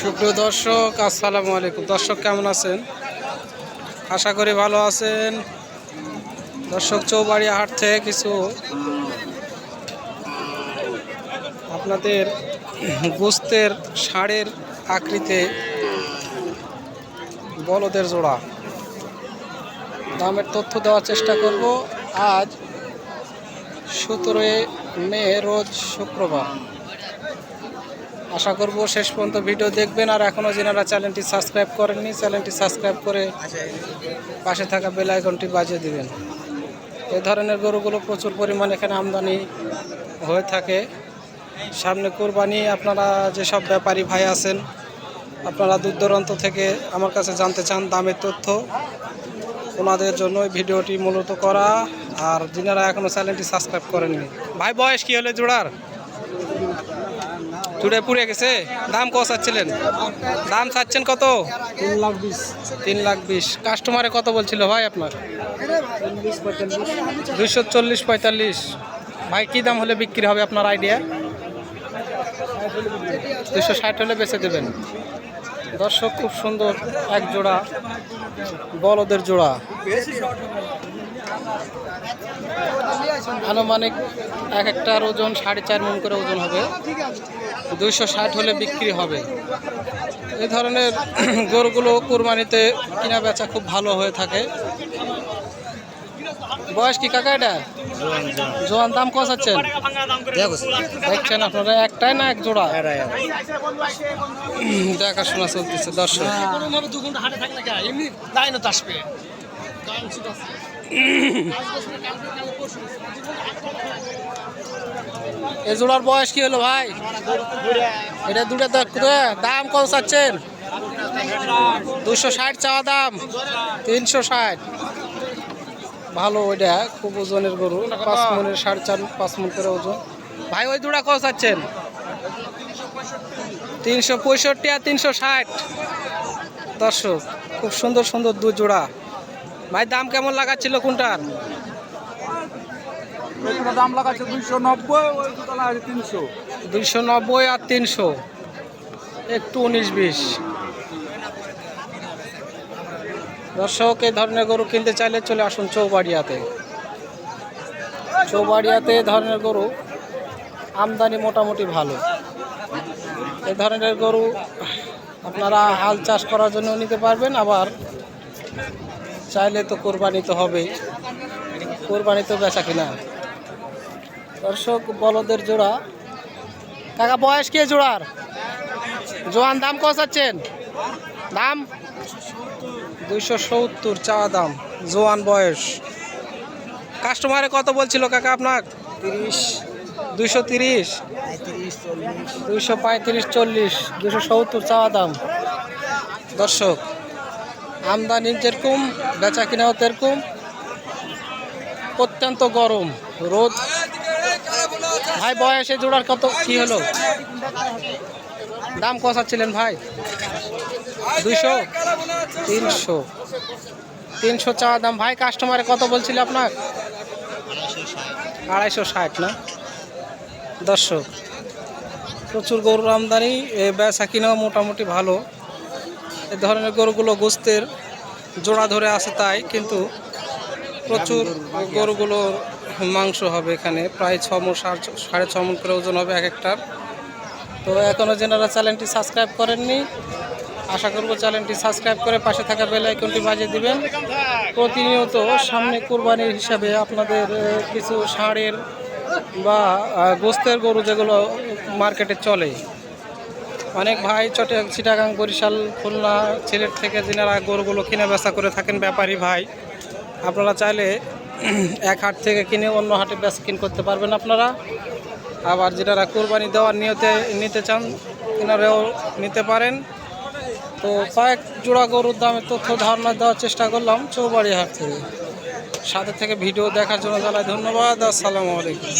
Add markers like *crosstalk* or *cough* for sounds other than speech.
সুপ্রিয় দর্শক, আসসালামু আলাইকুম। দর্শক, কেমন আছেন? আশা করি ভালো আছেন। দর্শক, চৌবাড়ি হাট থেকে কিছু আপনাদের গোস্তের ষাঁড়ের আকৃতি বলদের জোড়া। দামের তথ্য দেওয়ার চেষ্টা করব। আজ সতেরোই মে, রোজ শুক্রবার। আশা করব শেষ পর্যন্ত ভিডিও দেখবেন আর এখনও যেনারা চ্যানেলটি সাবস্ক্রাইব করেননি, চ্যানেলটি সাবস্ক্রাইব করে পাশে থাকা বেল আইকনটি বাজিয়ে দিবেন। এ ধরনের গরুগুলো প্রচুর পরিমাণ এখানে আমদানি হয়ে থাকে। সামনে কোরবানি, আপনারা যেসব ব্যাপারী ভাই আছেন, আপনারা দূর দূরান্ত থেকে আমার কাছে জানতে চান দামের তথ্য, ওনাদের জন্য ভিডিওটি মূলত করা। আর যিনারা এখনও চ্যানেলটি সাবস্ক্রাইব করেননি, ভাই বয়স কী হলে জোড়ার? চুড়ে পুড়ে গেছে। দাম কত চাচ্ছিলেন? দাম চাচ্ছেন কত? তিন লাখ বিশ। তিন লাখ বিশ। কাস্টমারে কত বলছিল ভাই আপনার? দুশো চল্লিশ পঁয়তাল্লিশ। ভাই কী দাম হলে বিক্রি হবে আপনার আইডিয়া দুশো ষাট হলে বেচে দেবেন। দর্শক খুব সুন্দর এক জোড়া বলদের জোড়া। আনুমানিক এক একটার ওজন সাড়ে চার মন করে ওজন হবে। দুইশো ষাট হলে বিক্রি হবে। এই ধরনের *clears throat* গরুগুলো কোরবানিতে কিনা বেচা খুব ভালো হয়ে থাকে। বয়স কি কাকা এটা? জোয়ান, দাম কত চাচ্ছেন দেখছেন আপনারা, একটাই না এক জোড়া? *clears throat* দেখাশোনা চলতেছে, দর্শক। দু ঘণ্টা হাটে থাকে না এমনি দায় না আসবে এ জোড়ার বয়স কি হলো ভাই? এটা দুটো দাম কত চাচ্ছেন? দুশো ষাট চাওয়া দাম, তিনশো ষাট। ভালো ওইটা, খুব ওজনের গরু, পাঁচ মনের সাড়ে চার পাঁচ মন করে ওজন। ভাই, ওই দুটা কত চাচ্ছেন? তিনশো পঁয়ষট্টি আর তিনশো ষাট। দর্শক, খুব সুন্দর সুন্দর দু জোড়া। ভাই দাম কেমন লাগাচ্ছিল কোনটার? দাম লাগাচ্ছে দুইশো নব্বই তিনশো। দুইশো নব্বই আর তিনশো। একটু উনিশ বিশ। দর্শক এই ধরনের গরু কিনতে চাইলে চলে আসুন চৌবাড়িয়াতে। চৌবাড়িয়াতে এই ধরনের গরু আমদানি মোটামুটি ভালো। এ ধরনের গরু আপনারা হাল চাষ করার জন্য নিতে পারবেন আবার চাইলে তো কোরবানি তো হবেই। কোরবানি তো বেচা কিনা। দর্শক বলদের জোড়া। কাকা বয়স কে জোড়ার? জোয়ান দাম কত চাচ্ছেন? দাম? দুইশো সত্তর চাওয়া দাম জোয়ান বয়স। কাস্টমারে কত বলছিল কাকা আপনার? তিরিশ। দুইশো তিরিশ। দুইশো পঁয়ত্রিশ চল্লিশ দুশো সত্তর চাওয়া দাম। দর্শক আমদানি যেরকম বেচা কিনাও তেরকম। অত্যন্ত গরম রোদ। ভাই, বয়সে জোড়ার কত, কি হলো? দাম কষাচ্ছিলেন ভাই? দুইশো? তিনশো। তিনশো চাওয়া দাম। ভাই কাস্টমারে কত বলছিল আপনার? আড়াইশো ষাট, না? দর্শক, প্রচুর গরুর আমদানি বেচা কিনাও মোটামুটি ভালো। এ ধরনের গরুগুলো গোস্তের জোড়া ধরে আছে তাই, কিন্তু প্রচুর গরুগুলোর মাংস হবে এখানে, প্রায় ছ মন, সাড়ে- ছ মন করে ওজন হবে এক একটার। তো এখনও যেনারা চ্যানেলটি সাবস্ক্রাইব করেননি, আশা করব চ্যানেলটি সাবস্ক্রাইব করে পাশে থাকা বেল আইকনটি বাজিয়ে দিবেন। প্রতিনিয়ত সামনে কোরবানির হিসাবে আপনাদের কিছু ষাঁড়ের বা গোস্তের গরু যেগুলো মার্কেটে চলে অনেক ভাই চটে চিটাগাং, বরিশাল, খুলনা, সিলেট থেকে যিনারা গরুগুলো কিনে বেচা করে থাকেন, ব্যাপারী ভাই। আপনারা চাইলে এক হাট থেকে কিনে অন্য হাটে বেচা কিন করতে পারবেন আপনারা। আবার যেনারা কোরবানি দেওয়ার নিয়তে নিতে চান, তেনারাও নিতে পারেন। তো কয়েক জোড়া গরুর দামের তথ্য, ধারণা দেওয়ার চেষ্টা করলাম চৌবাড়ি হাট থেকে। সাথে থেকে ভিডিও দেখার জন্য জানাই ধন্যবাদ, আসসালামু আলাইকুম।